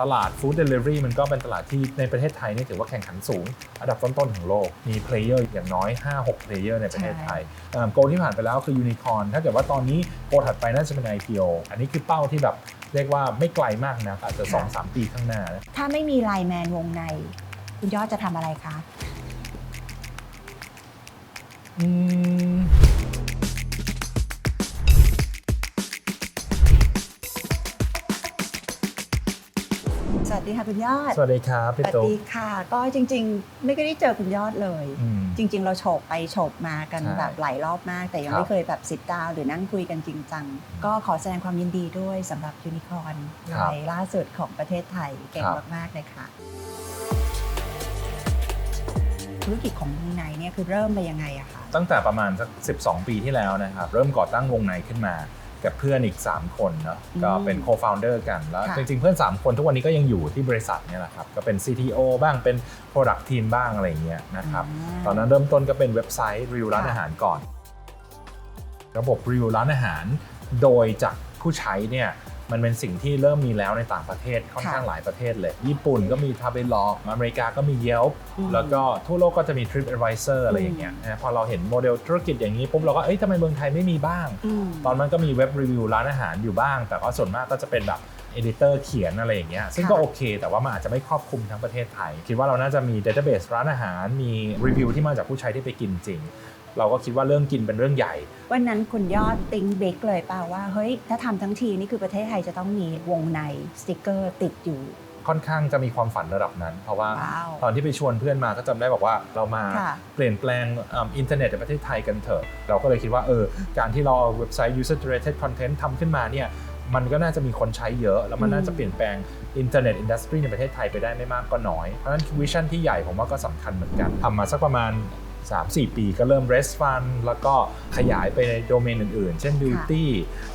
ตลาดฟู้ดเดลิเวอรี่มันก็เป็นตลาดที่ในประเทศไทยนี่ถือว่าแข่งขันสูง อันดับต้นๆของโลก มีเพลเยอร์อย่างน้อย 5-6เพลเยอร์ในประเทศไทยโกที่ผ่านไปแล้วคือยูนิคอ n ถ้าเกิดว่าตอนนี้โกถัดไปน่าจะเป็น IPO อันนี้คือเป้าที่แบบเรียกว่าไม่ไกลมากนะอาจจะ2-3 ปีข้างหน้านะถ้าไม่มีไลน์แมนวงใน คุณยอดจะทำอะไรคะ อืม สวัสดีค่ะคุณยอด สวัสดีครับสพี่วัสตุ๊กดีค่ะ ก็จริงๆ ไม่ได้เจอคุณยอดเลย อืม จริง ๆ เราโฉบไปโฉบมากันใช่แบบหลายรอบมาก แต่ยังครับไม่เคยแบบสิ t ดาวหรือนั่งคุยกันจริงจัง ก็ขอแสดงความยินดีด้วยสำหรับยูนิคอ n ครัราบยล่าสุดของประเทศไทยเก่งครับ มากๆเลยค่ะ ธุรกิจของวงในเนี่ยคือเริ่มไปยังไงอะคะตั้งแต่ประมาณสัก 12 ปีที่แล้วนะครับ เริ่มก่อตั้งวงในขึ้นมา กับเพื่อนอีก 3 คนเนาะอืมก็เป็น co-founder กันแล้วค่ะจริงๆ เพื่อน 3 คนทุกวันนี้ก็ยังอยู่ที่บริษัทเนี่ยแหละครับ ก็เป็น CTO บ้างเป็น product team บ้างอะไรอย่างเงี้ยนะครับาตอนนั้นเริ่มต้นก็เป็นเว็บไซต์รีวิวร้านค่ะอาหารก่อน ระบบรีวิวร้านอาหาร โดยจากผู้ใช้เนี่ย มันเป็นสิ่งที่เริ่มมีแล้วในต่างประเทศค่อนข้างหลายประเทศเลย ญี่ปุ่นก็มี t r a v e l o g อเมริกาก็มี Yelp อืมแล้วก็ทั่วโลกก็จะมี TripAdvisor อะไรอย่างเงี้ยนะพอเราเห็นโมเดลธุรกิจอย่างนี้ปุ๊บเราก็เอ้ยทำไมเมืองไทยไม่มีบ้างอืมตอนนั้นก็มีเว็บรีวิวร้านอาหารอยู่บ้าง แต่ว่าส่วนมากก็จะเป็นแบบเอดิเตอร์เขียนอะไรอย่างเงี้ยซึ่งก็ค่ะโอเค แต่ว่ามันอาจจะไม่ครอบคลุมทั้งประเทศไทย คิดว่าเราน่าจะมีดัตเตอร์เบสร้านอาหารมีรีวิวที่มาจากผู้ใช้ที่ไปกินจริง เราก็คิดว่าเรื่องกินเป็นเรื่องใหญ่ วันนั้นคุณยอดติ้งเบกเลยเปล่าว่าเฮ้ยถ้าทำทั้งทีนี่คือประเทศไทยจะต้องมีวงในสติกเกอร์ติดอยู่ ค่อนข้างจะมีความฝันระดับนั้น เพราะว่าว้าวตอนที่ไปชวนเพื่อนมาก็จำได้บอกว่าเรามาค่ะเปลี่ยนแปลงเอิ่มอินเทอร์เน็ตในประเทศไทยกันเถอะ เราก็เลยคิดว่าเออการที่เราเอาเว็บไซต์ user generated content ทำขึ้นมาเนี่ยมันก็น่าจะมีคนใช้เยอะ แล้วมันน่าจะเปลี่ยนแปลงอินเทอร์เน็ตอินดัสทรีในประเทศไทยไปได้ไม่มากก็น้อย เพราะฉะนั้นวิชั่นที่ใหญ่ผมว่าก็สำคัญเหมือนกันทำมาสักประมาณ 3-4 ปีก็เริ่ม rest fund แล้วก็ขยายไปในโดเมนอื่นๆ เช่น beauty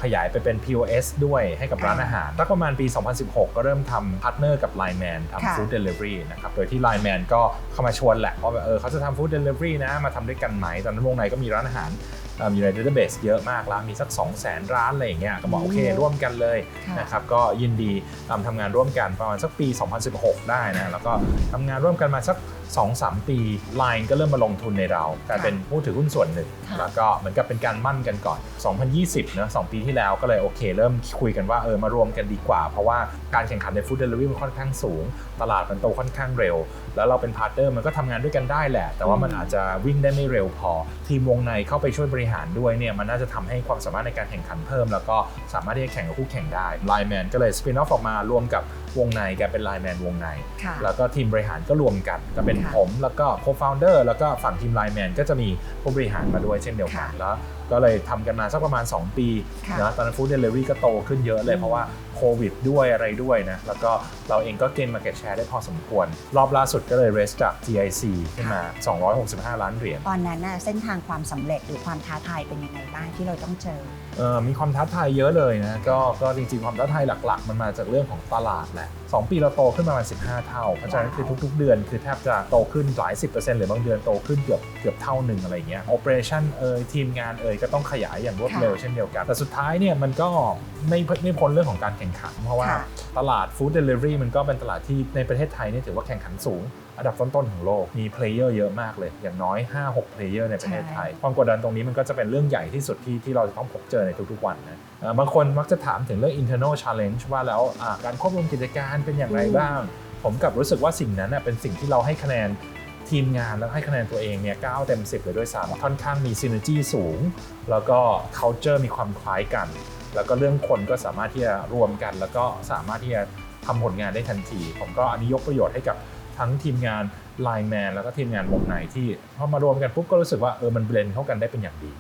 ขยายไปเป็น POS ด้วยให้กับร้านอาหารแล้วประมาณปี 2016 ก็เริ่มทำพาร์ทเนอร์กับ Line Man ค่ะทำ food delivery นะครับ โดยที่ Line Man ก็เข้ามาชวนแหละว่าแบบเออเขาจะทำ food delivery นะ มาทำด้วยกันไหม ตอนนั้นวงในก็มีร้านอาหารเอิ่มอยู่ใน database เยอะมากแล้วมีสัก 2 0 0 0 0 0ร้านอะไรอย่างเงี้ยก็บอกโอเคร่วมกันเลยค่ะนะครับก็ยินดีทำทำงานร่วมกันประมาณสักปี 2016 ได้นะแล้วก็ทำงานร่วมกันมาสัก 2-3 ปี Line ก็เริ่มมาลงทุนในเรากลายเป็นผู้ถือหุ้นส่วนหนึ่ง ค่ะ แล้วก็เหมือนกับเป็นการมั่นกันก่อน 2020เนอะ2ปีที่แล้วก็เลยโอเค เริ่มคุยกันว่าเออมารวมกันดีกว่า เพราะว่าการแข่งขันในฟู้ดเดลิเวอรี่มันค่อนข้างสูง ตลาดมันโตค่อนข้างเร็ว แล้วเราเป็นพาร์ทเนอร์มันก็ทำงานด้วยกันได้แหละ แต่ว่ามันอืมอาจจะวิ่งได้ไม่เร็วพอ ทีมวงในเข้าไปช่วยบริหารด้วยเนี่ยมันน่าจะทำให้ความสามารถในการแข่งขันเพิ่ม แล้วก็สามารถที่จะแข่งกับคู่แข่งได้ไลแมนก็เลยสปินออฟออกมารวมกับ วงในกลายเป็นไลแมนวงใน ค่ะ แล้วก็ทีมบริหารก็รวมกันก็เป็นค่ะผมแล้วก็ co-founder แล้วก็ฝั่งทีมไลน์แมนก็จะมีผู้บริหารมาด้วยเช่นเดียวกันค่ะ แล้ว ก็เลยทำกันมาสักประมาณ 2 ปีค่ะนะตอนนั้นฟู้ดเดลิเวอรี่ก็โตขึ้นเยอะเลยอืมเพราะว่าโควิดด้วยอะไรด้วยนะ แล้วก็เราเองก็เกณฑ์มาเก็ตแชร์ได้พอสมควร รอบล่าสุดก็เลยเรสจาก TIC ขึ้นมา 265 ล้านเหรียญตอนนั้นน่ะเส้นทางความสำเร็จหรือความท้าทายเป็นยังไงบ้างที่เราต้องเจอเอ่อมีความท้าทายเยอะเลยนะก็ก็จริงๆความท้าทายหลัก ๆ มันมาจากเรื่องของตลาดแหละ2 ปีเราโตขึ้นมาประมาณ 15 เท่า เพราะฉะนั้นคือทุกๆ เดือนคือแทบจะโตขึ้นหลาย 10%หรือบางเดือนโตขึ้นเกือบเกือบเท่าหนึ่งอะไรเงี้ย operation เอ่ยทีมงานเอ่ยก็ต้องขยายอย่างรวดเร็วค่ะเช่นเดียวกัน แต่สุดท้ายเนี่ยมันก็ไม่ไม่พ้นเรื่องของการแข่งขัน เพราะว่าค่ะตลาด food delivery มันก็เป็นตลาดที่ในประเทศไทยเนี่ยถือว่าแข่งขันสูง อันดับต้นๆของโลกมีเพลเยอร์เยอะมากเลย อย่างน้อย 5-6เพลเยอร์ในประเทศไทย ความกดดันตรงนี้มันก็จะเป็นเรื่องใหญ่ที่สุดที่ที่เราจะต้องพบเจอในทุกๆวันนะเอ่อบางคนมักจะถามถึงเรื่อง internal challenge ว่าแล้วอ่าการควบรวมกิจการเป็นอย่างไรอืมบ้าง ผมกลับรู้สึกว่าสิ่งนั้นน่ะเป็นสิ่งที่เราให้คะแนนทีมงานแล้วให้คะแนนตัวเองเนี่ย9เต็ม 10 เลยด้วยซ้ำค่อนข้างมี synergy สูง แล้วก็ culture มีความคล้ายกัน แล้วก็เรื่องคนก็สามารถที่จะรวมกัน แล้วก็สามารถที่จะทำผลงานได้ทันที ผมก็อันนี้ยกประโยชน์ให้กับ ทั้งทีมงาน Line Man แล้วก็ทีมงานวงในที่พอมารวมกันปุ๊บก็รู้สึกว่าเออมันเบลนเข้ากันได้เป็นอย่างดี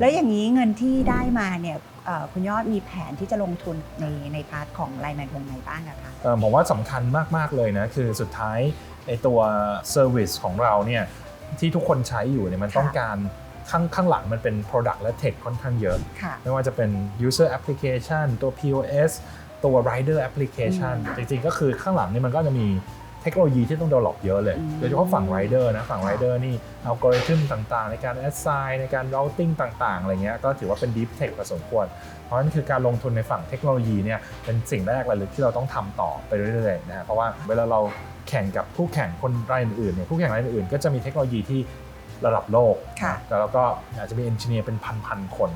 แล้วอย่างนี้เงินที่ได้มาเนี่ยเอ่อคุณยอดมีแผนที่จะลงทุนในในพาร์ทของไลน์แมนวงในบ้างอะคะเอ่อผมว่าสำคัญมากๆเลยนะคือสุดท้ายในตัวเซอร์วิสของเราเนี่ยที่ทุกคนใช้อยู่เนี่ยมันค่ะต้องการข้างข้างหลังมันเป็น Product และ Tech ค่อนข้างเยอะค่ะไม่ว่าจะเป็น User Application ตัว POS ตัว Rider Application อืมจริงๆ ก็คือข้างหลังนี่มันก็จะมีเททคโนโลยีที่ต้อง develop เยอะเลยอืมโดยเฉพาะฝั่ง rider นะ ฝั่งค่ะ rider นี่อัลกอริทึมต่างๆ ในการ assign ในการ routing ต่างๆ อะไรเงี้ยก็ถือว่าเป็น deep tech พอสมควร เพราะฉะนั้นคือการลงทุนในฝั่งเทคโนโลยีเนี่ยเป็นสิ่งแรกเลยที่เราต้องทำต่อไปเรื่อยๆนะฮะเพราะว่าเวลาเราแข่งกับคู่แข่งคนรายอื่นๆเนี่ยคู่แข่งรายอื่นๆก็จะมีเทคโนโลยีที่ระดับโลกค่ะแต่เราก็อาจจะมีเอนจิเนียร์เป็นพันๆคน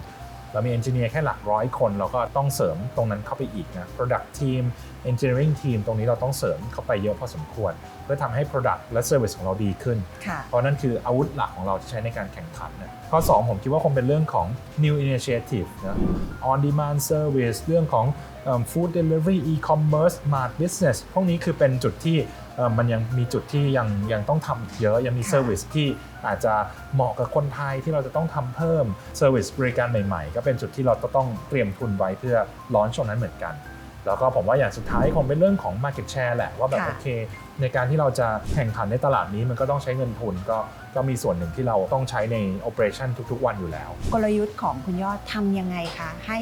เรามีเอนจิเนียร์แค่หลักร้อยคน เราก็ต้องเสริมตรงนั้นเข้าไปอีกนะ product team engineering team ตรงนี้เราต้องเสริมเข้าไปเยอะพอสมควร เพื่อทำให้ product และ service ของเราดีขึ้นค่ะเพราะนั่นคืออาวุธหลักของเราที่ใช้ในการแข่งขันนะข้อ 2 ผมคิดว่าคงเป็นเรื่องของ new initiative นะ on demand service เรื่องของเอิ่ม food delivery e-commerce smart business พวกนี้คือเป็นจุดที่เอิ่มมันยังมีจุดที่ยังยังต้องทำอีกเยอะยังมีค่ะ service ที่อาจจะเหมาะกับคนไทยที่เราจะต้องทำเพิ่ม service บริการใหม่ๆ ก็เป็นจุดที่เราต้องเตรียมทุนไว้เพื่อล้อนช่วงนั้นเหมือนกัน แล้วก็ผมว่าอย่างสุดท้ายคงเป็นเรื่องของ market share แหละว่าแบบค่ะโอเค ในการที่เราจะแข่งขันในตลาดนี้มันก็ต้องใช้เงินทุนก็ก็มีส่วนหนึ่งที่เราต้องใช้ใน operation ทุกๆ วันอยู่แล้ว กลยุทธ์ของคุณยอดทำยังไงคะให้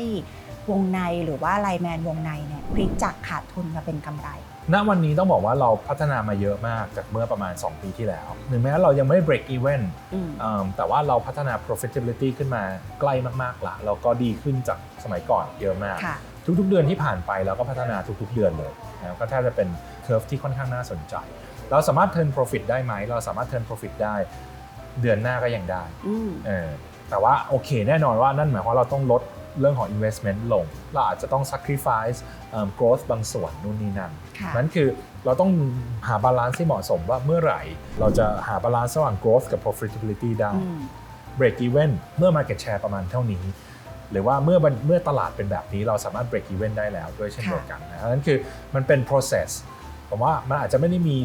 วงในหรือว่าไลแมนวงในเนี่ยพลิกจากขาดทุนมาเป็นกำไร ณ วันนี้ต้องบอกว่าเราพัฒนามาเยอะมากจากเมื่อประมาณ 2 ปีที่แล้วถึงแม้เรายังไม่ break even อืมเอิ่มแต่ว่าเราพัฒนา profitability ขึ้นมาใกล้มากๆละแล้วก็ดีขึ้นจากสมัยก่อนเยอะมากค่ะทุกๆเดือนที่ผ่านไปเราก็พัฒนาทุกๆเดือนเลยนะครับก็แทบจะเป็นเคอร์ฟที่ค่อนข้างน่าสนใจ เราสามารถ turn profit ได้ไหม เราสามารถ turn profit ได้เดือนหน้าก็ยังได้อืมเออแต่ว่าโอเคแน่นอนว่านั่นหมายความว่าเราต้องลด เรื่องของ investment ลง เราอาจจะต้อง sacrifice เอิ่ม growth บางส่วนนู่นนี่นั่นค่ะนั้นคือเราต้องหาบาลานซ์ที่เหมาะสมว่าเมื่อไหร่ เราจะหาบาลานซ์ระหว่าง growth กับ profitability ได้อืม break even เมื่อ market share ประมาณเท่านี้ หรือว่าเมื่อมันเมื่อตลาดเป็นแบบนี้เราสามารถ break even ได้แล้วด้วยเช่นค่ะเดียวกันนะเพราะฉะนั้นคือมันเป็น process ผมว่ามันอาจจะไม่ได้มี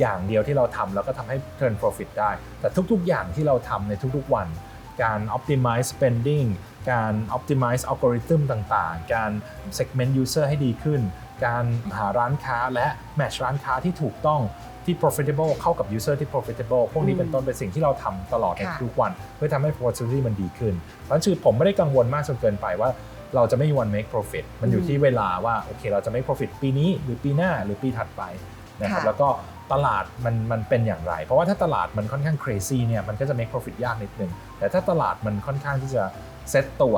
อย่างเดียวที่เราทำแล้วก็ทำให้ turn profit ได้ แต่ทุกๆอย่างที่เราทำในทุกๆวันการ optimize spending การ optimize algorithm ต่างๆ การ segment user ให้ดีขึ้น การหาร้านค้าและ match ร้านค้าที่ถูกต้องที่ profitable เข้ากับ user ที่ profitable พวกนี้เป็นต้นเป็นสิ่งที่เราทำตลอดในค่ะทุกวัน เพื่อทำให้ opportunity มันดีขึ้น เพราะฉะนั้นคือผมไม่ได้กังวลมากจนเกินไปว่าเราจะไม่มีวัน make profit มันอยู่ที่เวลาว่าโอเคเราจะ make profit ปีนี้หรือปีหน้าหรือปีถัดไปนะครับค่ะแล้วก็ ตลาดมันมันเป็นอย่างไร เพราะว่าถ้าตลาดมันค่อนข้าง crazy เนี่ยมันก็จะ make profit ยากนิดนึงแต่ถ้าตลาดมันค่อนข้างที่จะเซตตัว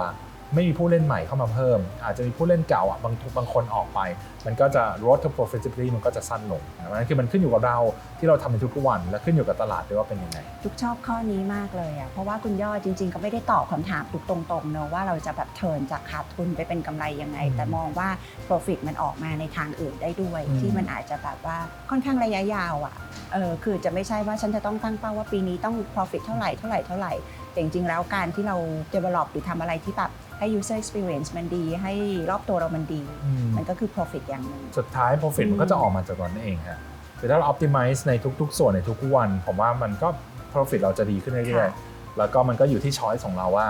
ไม่มีผู้เล่นใหม่เข้ามาเพิ่ม อาจจะมีผู้เล่นเก่าอะบางบางคนออกไป มันก็จะ road to profitability มันก็จะสั้นลงนะเพราะฉะนั้นคือมันขึ้นอยู่กับเราที่เราทำในทุกๆวัน และขึ้นอยู่กับตลาดด้วยว่าเป็นยังไงทุกชอบข้อนี้มากเลยอะเพราะว่าคุณยอดจริง ๆ ก็ไม่ได้ตอบคำถามทุกตรงๆเนอะว่าเราจะแบบเทิร์นจากขาดทุนไปเป็นกำไรยังไงอืมแต่มองว่า profit มันออกมาในทางอื่นได้ด้วยอืมที่มันอาจจะแบบว่าค่อนข้างระยะยาวอะเออคือจะไม่ใช่ว่าฉันจะต้องตั้งเป้าว่าปีนี้ต้อง profit เท่าไหร่เท่าไหร่เท่าไหร่แต่จริงๆแล้วการที่เรา develop หรือทำอะไรที่แบบ ให้ user experience มันดี ให้รอบตัวเรามันดี อืม มันก็คือ profit อย่างหนึ่ง สุดท้าย profit อืม มันก็จะออกมาจากตรงนั้นเองฮะคือถ้าเรา optimize ในทุก ๆ ส่วนในทุกๆวัน ผมว่ามันก็ profit เราจะดีขึ้นเรื่อยๆ แล้วก็มันก็อยู่ที่ choice ของเราว่า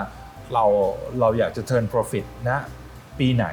เราเราอยากจะ turn profit นะปีไหน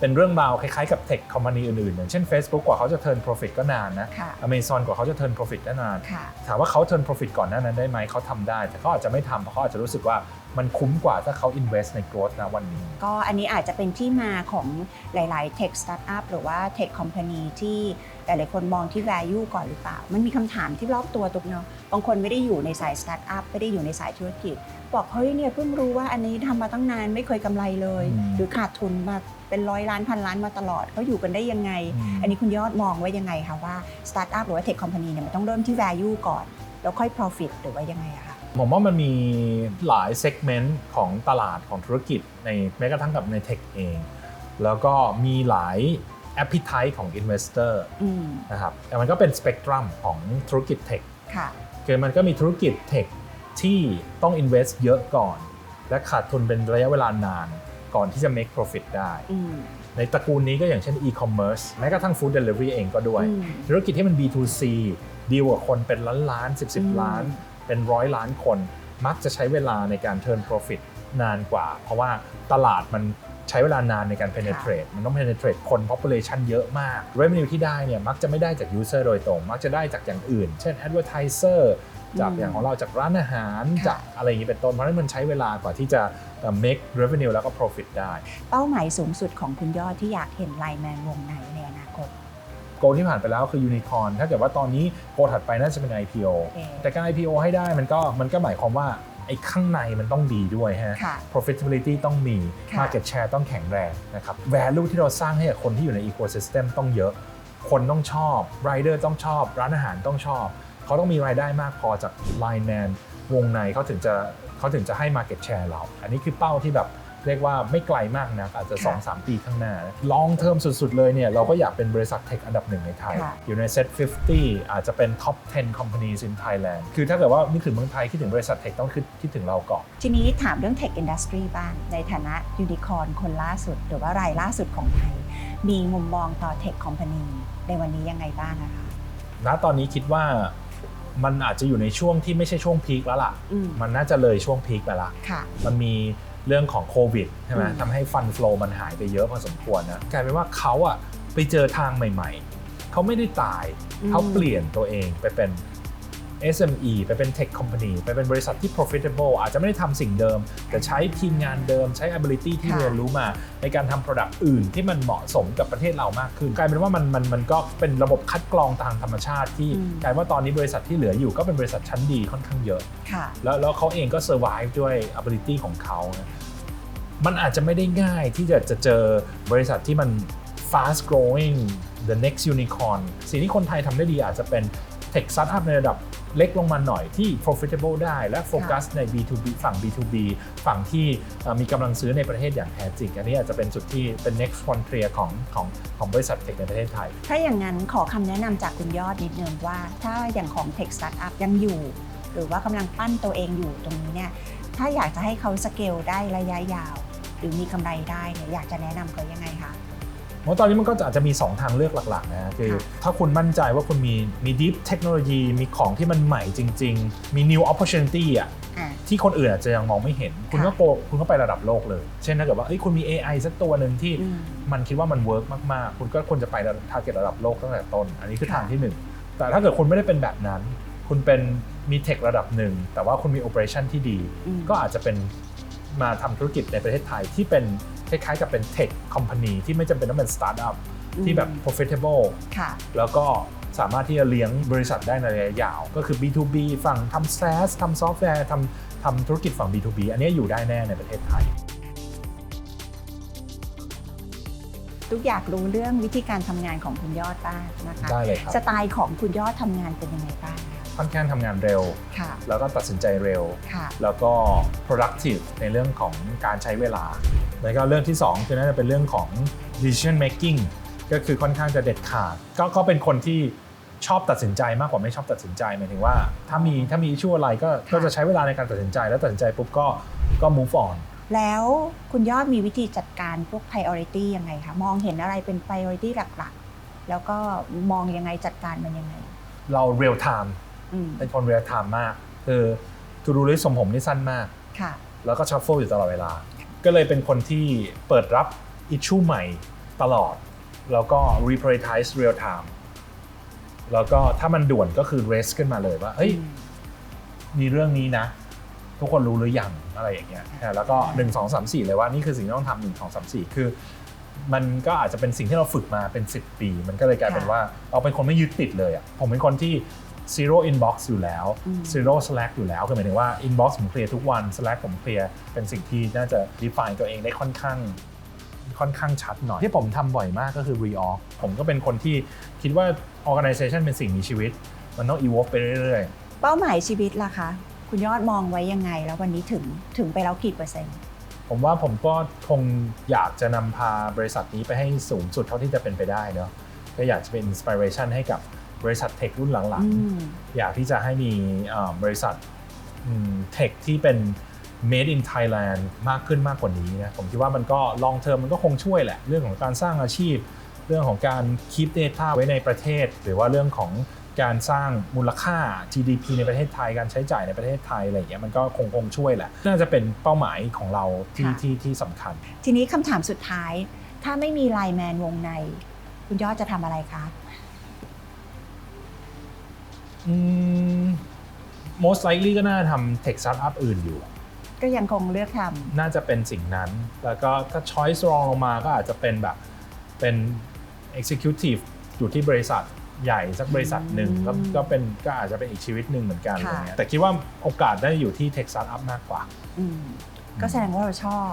เป็นเรื่องราวคล้ายๆกับ tech company อื่นๆ อย่างเช่น Facebook กว่าเขาจะ turn profit ก็นานนะ ค่ะ Amazon กว่าเขาจะ turn profit ก็นาน ค่ะ ถามว่าเขา turn profit ก่อนหน้านั้นได้ไหมเขาทำได้ แต่เขาอาจจะไม่ทำเพราะเขาอาจจะรู้สึกว่า มันคุ้มกว่าถ้าเขา invest ใน growth นะวันนี้ ก็อันนี้อาจจะเป็นที่มาของหลาย ๆ tech startup หรือว่า tech company ที่หลาย ๆ คนมองที่ value ก่อนหรือเปล่า มันมีคำถามที่รอบตัวตุกเนาะ บางคนไม่ได้อยู่ในสาย startup ไม่ได้อยู่ในสายธุรกิจ บอกเฮ้ยเนี่ยเพิ่งรู้ว่าอันนี้ทำมาตั้งนานไม่เคยกำไรเลยอืมหรือขาดทุนมาเป็นร้อยล้านพันล้านมาตลอดเขาอยู่กันได้ยังไงอืมอันนี้คุณยอดมองไว้ยังไงคะว่า startup หรือว่า tech company เนี่ยมันต้องเริ่มที่ value ก่อน แล้วค่อย profit หรือว่ายังไงอะคะ ผมว่ามันมีหลายเซกเมนต์ของตลาดของธุรกิจในแม้กระทั่งกับในเทคเอง แล้วก็มีหลาย appetite ของ investor อืมนะครับแต่มันก็เป็นสเปกตรัมของธุรกิจเทคค่ะคือมันก็มีธุรกิจเทคที่ต้อง invest เยอะก่อน และขาดทุนเป็นระยะเวลานานก่อนที่จะ make profit ได้อืมในตระกูลนี้ก็อย่างเช่น e-commerce แม้กระทั่ง food delivery เองก็ด้วยอืมธุรกิจที่มัน B2C ดีลกับคนเป็นล้านล้านสิบสิบอืมล้าน เป็นร้อยล้านคน มักจะใช้เวลาในการ turn profit นานกว่า เพราะว่าตลาดมันใช้เวลานานในการ penetrate มันต้อง penetrate คน population เยอะมาก revenue ที่ได้เนี่ยมักจะไม่ได้จาก user โดยตรง มักจะได้จากอย่างอื่น เช่น advertiser จากอืมอย่างของเราจากร้านอาหารค่ะจากอะไรอย่างนี้เป็นต้น เพราะฉะนั้นมันใช้เวลากว่าที่จะเอ่อ make revenue แล้วก็ profit ได้ เป้าหมายสูงสุดของคุณยอดที่อยากเห็นไลแมนวงไหนในอนาคต โกที่ผ่านไปแล้วคือยูนิคอ r n ถ้าเกิดว่าตอนนี้โกถัดไปน่าจะเป็น IPO โอเคแต่การ IPO ให้ได้มันก็มันก็หมายความว่าไอ้ข้างในมันต้องดีด้วยฮะค่ะ profitability ต้องมีค่ะ market share ต้องแข็งแรงนะครับ value ที่เราสร้างให้กับคนที่อยู่ใน ecosystem ต้องเยอะ คนต้องชอบ rider ต้องชอบ ร้านอาหารต้องชอบ เขาต้องมีรายได้มากพอจาก line man วงในเขาถึงจะเขาถึงจะให้ market share เรา อันนี้คือเป้าที่แบบ เรียกว่าไม่ไกลมากนะอาจจะค่ะ2-3 ปีข้างหน้า long term สุดๆเลยเนี่ยเราก็อยากเป็นบริษัทเทคอันดับหนึ่งในไทยค่ะอยู่ใน set 50 อาจจะเป็น top 10 companies in Thailand คือถ้าเกิดว่านึกถึงเมืองไทย คิดถึงบริษัทเทคต้องคิดคิดถึงเราก่อน ทีนี้ถามเรื่อง Tech Industry บ้าง ในฐานะยูนิคอ r n คนล่าสุด หรือว่ารายล่าสุดของไทย มีมุมมองต่อ Tech Company ในวันนี้ยังไงบ้างอะคะณตอนนี้คิดว่ามันอาจจะอยู่ในช่วงที่ไม่ใช่ช่วงพีคแล้วล่ะอืมมันน่าจะเลยช่วงพีคไปละค่ะมันมี เรื่องของโควิดใช่ไหมอืมทำให้ฟันฟลอมันหายไปเยอะพอสมควรนะกลายเป็นว่าเขาอะไปเจอทางใหม่ ๆ เขาไม่ได้ตายเขาเปลี่ยนตัวเองไปเป็น SME ไปเป็น Tech Company ไปเป็นบริษัทที่ profitable อาจจะไม่ได้ทำสิ่งเดิม แต่ใช้ทีมงานเดิมใช้ ability ที่ค่ะเรียนรู้มา ในการทำ product อื่นที่มันเหมาะสมกับประเทศเรามากขึ้น กลายเป็นว่ามันมันมันก็เป็นระบบคัดกรองทางธรรมชาติที่อืมกลายว่าตอนนี้บริษัทที่เหลืออยู่ก็เป็นบริษัทชั้นดีค่อนข้างเยอะค่ะแล้วแล้วเขาเองก็ survive ด้วย ability ของเขานะมันอาจจะไม่ได้ง่ายที่จะจะเจอบริษัทที่มัน fast growing the next unicorn สิ่งที่คนไทยทำได้ดีอาจจะเป็น tech startup ในระดับ เล็กลงมาหน่อยที่ profitable ได้และโฟกัสใน B2B ฝั่ง B2B ฝั่งที่เอ่อมีกำลังซื้อในประเทศอย่างแท้จริง อันนี้อาจจะเป็นจุดที่เป็น next frontier ของของของบริษัทเทคในประเทศไทย ถ้าอย่างนั้นขอคำแนะนำจากคุณยอดนิดนึงว่า ถ้าอย่างของ Tech Startup ยังอยู่ หรือว่ากำลังปั้นตัวเองอยู่ตรงนี้เนี่ยถ้าอยากจะให้เขาสเกลได้ระยะยาว หรือมีกำไรได้เนี่ยอยากจะแนะนำเขายังไงคะ เพราะตอนนี้มันก็จะอาจจะมี 2 ทางเลือกหลักๆนะคือค่ะถ้าคุณมั่นใจว่าคุณมีมี deep technology มีของที่มันใหม่จริง ๆ มี new opportunity อะอ่าที่คนอื่นอาจจะยังมองไม่เห็น คุณก็ค่ะโกคุณก็ไประดับโลกเลย เช่นถ้าเกิดว่าเอ้ยคุณมี AI สักตัวหนึ่งที่อืมมันคิดว่ามันเวิร์กมากๆ คุณก็ควรจะไประดับ target ระดับโลกตั้งแต่ต้น อันนี้คือค่ะทางที่หนึ่งแต่ถ้าเกิดคุณไม่ได้เป็นแบบนั้น คุณเป็นมีเทคระดับหนึ่งแต่ว่าคุณมี operation ที่ดีอืมก็อาจจะเป็น มาทำธุรกิจในประเทศไทยที่เป็นคล้ายๆกับเป็น tech company ที่ไม่จำเป็นต้องเป็น startup ที่แบบ profitable ค่ะแล้วก็สามารถที่จะเลี้ยงบริษัทได้ในระยะยาว ก็คือ B2B ฝั่งทำ SaaS ทำซอฟต์แวร์ทำทำธุรกิจฝั่ง B2B อันนี้อยู่ได้แน่ในประเทศไทย ทุกอยากรู้เรื่องวิธีการทำงานของคุณยอดบ้างนะคะ ได้เลยครับ สไตล์ของคุณยอดทำงานเป็นยังไงบ้าง คะค่อนข้างทำงานเร็วค่ะแล้วก็ตัดสินใจเร็วค่ะแล้วก็ productive ในเรื่องของการใช้เวลา แล้วก็เรื่องที่ 2 คือน่าจะเป็นเรื่องของ decision making ก็คือค่อนข้างจะเด็ดขาด ก็ก็เป็นคนที่ชอบตัดสินใจมากกว่าไม่ชอบตัดสินใจหมายถึงว่า ถ้ามีถ้ามีชั่วอะไรก็ก็จะใช้เวลาในการตัดสินใจแล้วตัดสินใจปุ๊บก็ก็ move on แล้วคุณยอดมีวิธีจัดการพวก priority ยังไงคะมองเห็นอะไรเป็น priority หลักๆ แล้วก็มองยังไงจัดการมันยังไง เรา real time อืมเป็นคน real time มาก คือ to do list ของผมนี่สั้นมาก ค่ะ แล้วก็ shuffle อยู่ตลอดเวลา ก็เลยเป็นคนที่เปิดรับ issue ใหม่ตลอด แล้วก็ reprioritize real time แล้วก็ถ้ามันด่วนก็คือ raise ขึ้นมาเลยว่า เฮ้ย มีเรื่องนี้นะ ทุกคนรู้หรือยังอะไรอย่างเงี้ยอะแล้วก็ 1 2 3 4 เลยว่านี่คือสิ่งที่ต้องทำหนึ่งสองสามสี่คือ มันก็อาจจะเป็นสิ่งที่เราฝึกมาเป็น 10 ปี มันก็เลยกลายเป็นค่ะว่าเราเป็นคนไม่ยึดติดเลยอะผมเป็นคนที่ zero inbox อยู่แล้วอืม zero slack อยู่แล้วคือหมายถึงว่า inbox ผมเคลียร์ทุกวัน slack ผมเคลียร์เป็นสิ่งที่น่าจะ define ตัวเองได้ค่อนข้างค่อนข้างชัดหน่อย ที่ผมทำบ่อยมากก็คือ reorg ผมก็เป็นคนที่คิดว่า organization เป็นสิ่งมีชีวิต มันต้อง evolve ไปเรื่อยๆ เป้าหมายชีวิตล่ะคะ คุณยอดมองไว้ยังไง แล้ววันนี้ถึงถึงไปแล้วกี่เปอร์เซ็นต์ผมว่าผมก็คงอยากจะนำพาบริษัทนี้ไปให้สูงสุดเท่าที่จะเป็นไปได้เนาะก็อยากจะเป็นอินสปิเรชันให้กับ บริษัทเทครุ่นหลังอืมๆอยากที่จะให้มีเอ่อบริษัทเทคที่เป็น made in Thailand มากขึ้นมากกว่านี้นะผมคิดว่ามันก็ long term มันก็คงช่วยแหละ เรื่องของการสร้างอาชีพ เรื่องของการ keep data ไว้ในประเทศ หรือว่าเรื่องของการสร้างมูลค่า GDP ในประเทศไทยการใช้จ่ายในประเทศไทยอะไรอย่างเงี้ยมันก็คงคงช่วยแหละ น่าจะเป็นเป้าหมายของเราที่ค่ะที่ที่สำคัญ ทีนี้คำถามสุดท้าย ถ้าไม่มีไลน์แมนวงใน คุณยอดจะทำอะไรคะ อืม most likely ก็น่าทำ tech startup อื่นอยู่ ก็ยังคงเลือกทน่าจะเป็นสิ่งนั้น แล้วก็ถ้า choice รองลงมาก็อาจจะเป็นแบบเป็น executive อยู่ที่บริษัทใหญ่สักบริษัทหนึ่งอืมก็ก็เป็นก็อาจจะเป็นอีกชีวิตหนึ่งเหมือนกันค่ะอะไรเงี้ยแต่คิดว่าโอกาสได้อยู่ที่เทคสตาร์ทอัพมากกว่าอืมก็แสดงว่าเราชอบ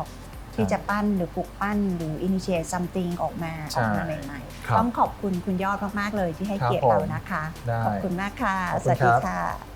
ที่จะปั้นหรือปลุกปั้นหรือ initiate something ออกมาใช่ออกมาใหม่ครับๆต้องขอบคุณคุณยอดมาก ๆ เลยที่ให้ครับเกียรติผมเรานะคะได้ขอบคุณมากค่ะขอบสคุณวัสดีครับค่ะ